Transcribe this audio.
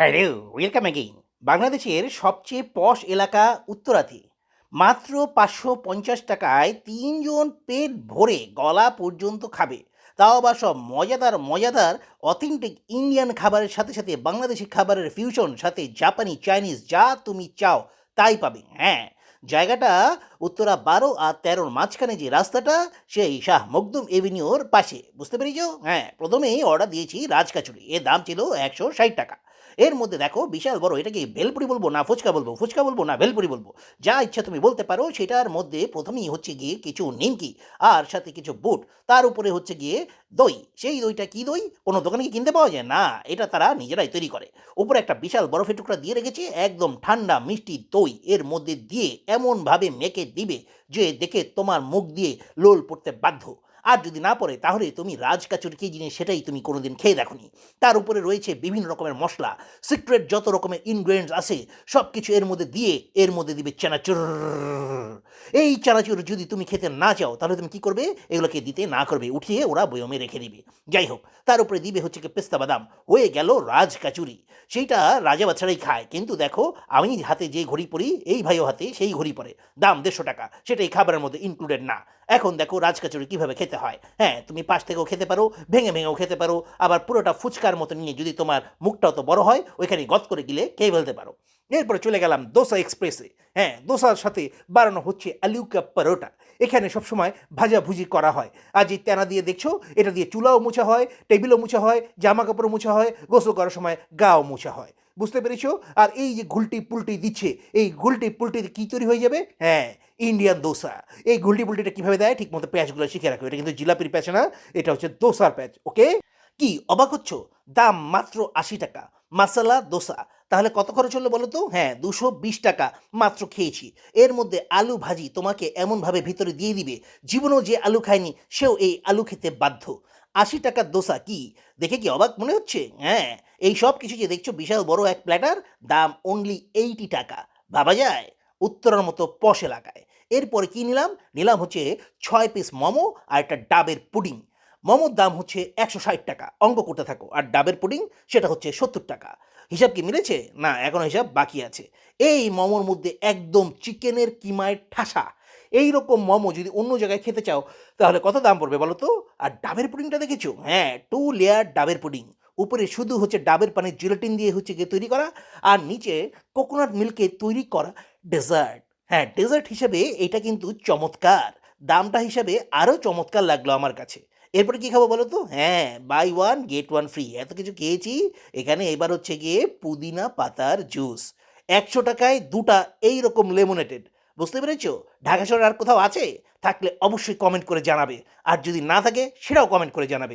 Hello, welcome again. বাংলাদেশের সবচেয়ে পশ এলাকা উত্তরাতে মাত্র পাঁচশো পঞ্চাশ টাকায় তিনজন পেট ভরে গলা পর্যন্ত খাবে। তাও আবার সব মজাদার মজাদার অথেন্টিক ইন্ডিয়ান খাবারের সাথে সাথে বাংলাদেশি খাবারের ফিউশন সাথে জাপানি চাইনিজ যা তুমি চাও তাই পাবে। হ্যাঁ জায়গাটা উত্তরা বারো আর তেরোর মাঝখানে যে রাস্তাটা, সেই শাহ মকদুম এভিনিউর পাশে। বুঝতে পেরেছ? হ্যাঁ প্রথমেই অর্ডার দিয়েছি রাজকাচুরি। এর দাম ছিল একশো ষাট টাকা। এর মধ্যে দেখো বিশাল বড়, এটাকে ভেলপুরি বলব না, ফুচকা বলব ফুচকা বলব না ভেলপুরি বলব। যা ইচ্ছা তুমি বলতে পারো, সেটার মধ্যে প্রথমেই হচ্ছে গিয়ে কিছু নিমকি আর সাথে কিছু বুট। তার উপরে হচ্ছে গিয়ে দই। সেই দইটা কি দই? কোনো দোকানে কি কিনতে পাওয়া যায়? না, এটা তারা নিজেরাই তৈরি করে। উপরে একটা বিশাল বরফের টুকরা দিয়ে রেখেছে, একদম ঠান্ডা মিষ্টি দই এর মধ্যে দিয়ে এমনভাবে মেখে দিবে যে দেখে তোমার মুখ দিয়ে লোল পড়তে বাধ্য। আর যদি না পড়ে, তাহলে তুমি রাজকাচুর কি জিনিস, সেটাই তুমি কোনোদিন খেয়ে দেখোনি। তার উপরে রয়েছে বিভিন্ন রকমের মশলা, সিক্রেট যত রকমের ইনগ্রেডিয়েন্টস আছে সব কিছু এর মধ্যে দিয়ে, এর মধ্যে দিবে চানাচুর এই চানাচুর যদি তুমি খেতে না চাও, তাহলে তুমি কি করবে? এগুলোকে দিতে না করবে। উঠিয়ে ওরা বয়মে রেখে দিবে। যাই হোক, তার উপরে দিবে হচ্ছে কি পেস্তা বাদাম। হয়ে গেল রাজকাচুরি সেইটা রাজা বাচ্চারাই খায়। কিন্তু দেখো, আমি হাতে যে ঘড়ি পরি, এই ভাইও হাতে সেই ঘড়ি পরে। দাম দেড়শো টাকা। সেটা এই খাবারের মধ্যে ইনক্লুডেড না। এখন দেখো রাজ রাজকাচুরি কীভাবে খেতে হয়। হ্যাঁ তুমি পাশ থেকেও খেতে পারো, ভেঙে ভেঙেও খেতে পারো। আবার পুরোটা ফুচকার মতো নিয়ে যদি তোমার মুখটাও তো বড় হয়, ওইখানে গত করে গিলে খেয়ে ফেলতে পারো। এরপরে চলে গেলাম দোসা এক্সপ্রেসে। হ্যাঁ দোসার সাথে বানানো হচ্ছে আলু কা পরোটা। এখানে সবসময় ভাজাভুজি করা হয়। আর যে তেনা দিয়ে দেখছ, এটা দিয়ে চুলাও মুছা হয়, টেবিলও মুছা হয় জামা কাপড়ও মুছা হয়, গোসল করার সময় গাও মুছা হয়। বুঝতে পেরেছ? আর এই যে ঘুলটি পুলটি দিচ্ছে, এই ঘুলটি পুলটিতে কী তৈরি হয়ে যাবে? হ্যাঁ ইন্ডিয়ান দোসা। এই ঘুলটি পুলটিটা কীভাবে দেয়? ঠিক মতো প্যাঁচগুলো শিখে রাখো। এটা কিন্তু জিলাপির প্যাঁচ না, এটা হচ্ছে দোসার প্যাঁচ, ওকে? কি, অবাক হচ্ছ? দাম মাত্র আশি টাকা। মাসালা দোসা। তাহলে কত খরচ হলো বলো তো? হ্যাঁ দুশো বিশ টাকা মাত্র খেয়েছি। এর মধ্যে আলু ভাজি তোমাকে এমনভাবে ভিতরে দিয়ে দিবে, জীবনেও যে আলু খায়নি, সেও এই আলু খেতে বাধ্য। আশি টাকার দোসা কি? দেখে কি অবাক মনে হচ্ছে? হ্যাঁ এই সব কিছু যে দেখছ, বিশাল বড় এক প্ল্যাটার দাম অনলি এইটি টাকা। ভাবা যায়? উত্তরের মতো পশ এলাকায় এরপরে কি নিলাম? নিলাম হচ্ছে ছয় পিস মোমো আর একটা ডাবের পুডিং। মোমোর দাম হচ্ছে একশো ষাট টাকা, অঙ্ক করতে থাকো। আর ডাবের পুডিং, সেটা হচ্ছে সত্তর টাকা। হিসাব কি মিলেছে? না এখনও হিসাব বাকি আছে। এই মোমোর মধ্যে একদম চিকেনের কিমায় ঠাসা। এই রকম মোমো যদি অন্য জায়গায় খেতে চাও, তাহলে কত দাম পড়বে বলো তো? আর ডাবের পুডিংটা দেখেছ? হ্যাঁ টু লেয়ার ডাবের পুডিং। উপরে শুধু হচ্ছে ডাবের পানির জিলেটিন দিয়ে হচ্ছে গিয়ে তৈরি করা, আর নিচে কোকোনাট মিল্কে তৈরি করা ডেজার্ট। হ্যাঁ ডেজার্ট হিসেবে এটা কিন্তু চমৎকার। দামটা হিসাবে আরও চমৎকার লাগল আমার কাছে। এরপরে কী খাব বলো তো হ্যাঁ buy one get one free এত কিছু খেয়েছি, এখানে এবার হচ্ছে গিয়ে পুদিনা পাতার জুস একশো টাকায় দুটা এই রকম লেমোনেটেড বুঝতে পেরেছ? ঢাকা শহরে আর কোথাও আছে? থাকলে অবশ্যই কমেন্ট করে জানাবে। আর যদি না থাকে, সেটাও কমেন্ট করে জানাবে।